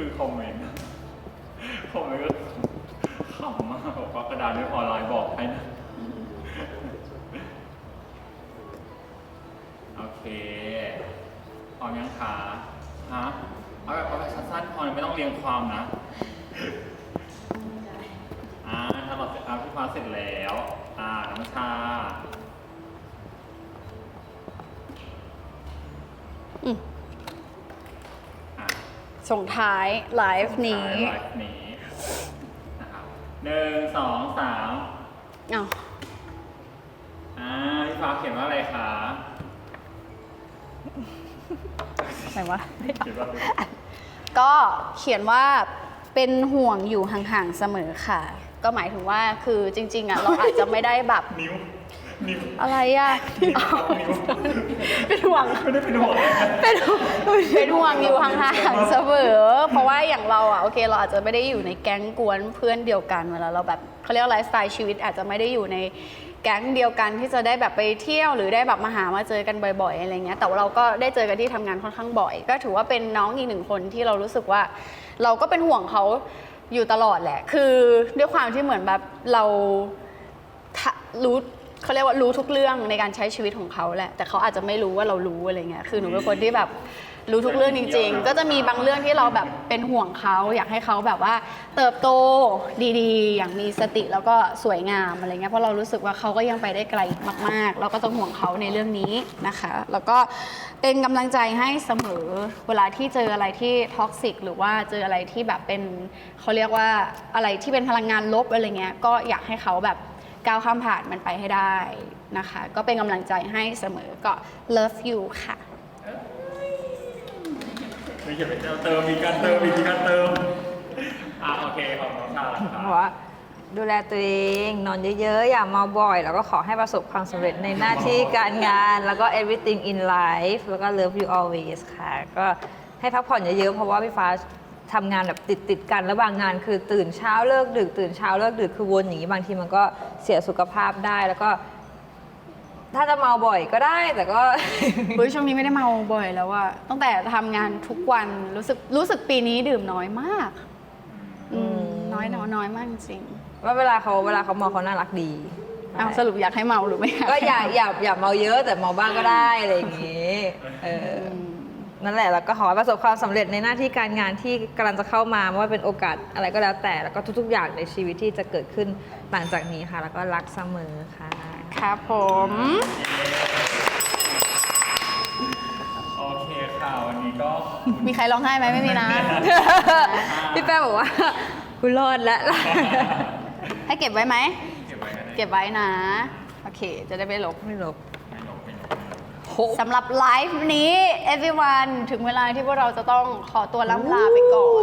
คือคอมเมนต์คอมเมนต์ก็ขำมากบอกว่ากระดานไม่พอลายบอกให้นะโอเคพร้อมยังคะฮะเอาแบบเอาแบบสั้นๆพอไม่ต้องเรียงความนะอ่าถ้าเราเสร็จอ่าพี่ฟ้าเสร็จแล้ว อ่าน้ำชา ส่งท้ายไลฟ์นี้ ไลฟ์นี้นะครับหนึ่งสองสามอ้าวอ่าพี่ฟ้าเขียนว่าอะไรคะไหนวะ เขียนว่าอะไรก็เขียนว่าเป็นห่วงอยู่ห่างๆเสมอค่ะ ก็หมายถึงว่าคือจริง ๆอะเราอาจจะไม่ได้แบบ นิ้วนิ้วอะไรอะ นิ้วนิ้วเป็น ห่วง ไม่ได้เป็นห่วงเลยนะเป็นเป็นห่วงอยู่ห่างๆเสมอ เพราะว่าอย่างเราอะโอเคเราอาจจะไม่ได้อยู่ในแก๊งกวนเพื่อนเดียวกันเวลาเราแบบเขาเรียกว่าไลฟ์สไตล์ชีวิตอาจจะไม่ได้อยู่ในแก๊งเดียวกันที่จะได้แบบไปเที่ยวหรือได้แบบมาหามาเจอกันบ่อยๆอะไรเงี้ยแต่ว่าเราก็ได้เจอกันที่ทำงานค่อนข้างบ่อย ก็ถือว่าเป็นน้องอีกหนึ่งคนที่เรารู้สึกว่า เราก็เป็นห่วงเขาอยู่ตลอดแหละ คือด้วยความที่เหมือนแบบเราทะรู้ เขาเรียกว่ารู้ทุกเรื่องในการใช้ชีวิตของเขาแหละ แต่เขาอาจจะไม่รู้ว่าเรารู้อะไรเงี้ยคือหนูเป็นคนที่แบบรู้ทุกเรื่องจริง ๆ ก็จะมีบางเรื่องที่เราแบบเป็นห่วงเขาอยากให้เขาแบบว่าเติบโตดีๆ อย่างมีสติแล้วก็สวยงามอะไรเงี้ยเพราะเรารู้สึกว่าเขาก็ยังไปได้ไกลมากๆ เราก็ต้องห่วงเขาในเรื่องนี้นะคะ แล้วก็เป็นกำลังใจให้เสมอเวลาที่เจออะไรที่ท็อกซิกหรือว่าเจออะไรที่แบบเป็นเขาเรียกว่าอะไรที่เป็นพลังงานลบอะไรเงี้ยก็อยากให้เขาแบบ ก้าวข้ามผ่านมันไปให้ได้นะคะ ก็เป็นกำลังใจให้เสมอก็ love you ค่ะ ไม่เขียนเป็นเติมมีการเติมมีการเติมอ่าโอเคขอบคุณค่ะบอกว่าดูแลตัวเองนอนเยอะๆ อย่าเมาบ่อย แล้วก็ขอให้ประสบความสำเร็จในหน้าที่การงาน แล้วก็ everything in life แล้วก็ love you always ค่ะ ก็ให้พักผ่อนเยอะๆ เพราะว่าพี่ฟ้า ทำงานแบบติดติดๆกันแล้วบางงานคือตื่นเช้าเลิกดึกตื่นเช้าเลิกดึกคือวนอย่างนี้บางทีมันก็เสียสุขภาพได้แล้วก็ ถ้าจะเมาบ่อยก็ได้แต่ก็ เฮ้ยช่วงนี้ไม่ได้เมาบ่อยแล้วอะตั้งแต่ทำงานทุกวันรู้สึกรู้สึกปีนี้ดื่มน้อยมาก อืม น้อยน้อยน้อยมากจริงว่าเวลาเขาเวลาเขาเมาเขาน่ารักดีเอาสรุปอยากให้เมาหรือไม่อยากก็อย่าให้อย่าอย่าเมาเยอะแต่เมาบ้างก็ได้อะไรอย่างงี้ เออ อืม นั่นแหละแล้วก็ขอให้ประสบความสำเร็จในหน้าที่การงานที่กำลังจะเข้ามาไม่ว่าเป็นโอกาสอะไรก็แล้วแต่แล้วก็ทุก ๆ อย่างในชีวิตที่จะเกิดขึ้นหลังจากนี้ค่ะ แล้วก็รักเสมอค่ะ ครับผม โอเคค่ะวันนี้ก็มีใครร้องไห้ไหมไม่มีนะ พี่แป้บอกว่าคุณรอดแล้ว ให้เก็บไว้ไหม เก็บไว้กันนะ เก็บไว้นะ โอเค จะได้ไม่ลบ ไม่ลบไม่ลบไม่ลบไม่ลบ สำหรับไลฟ์นี้ everyone ถึงเวลาที่พวกเราจะต้องขอตัวล่ำลาไปก่อน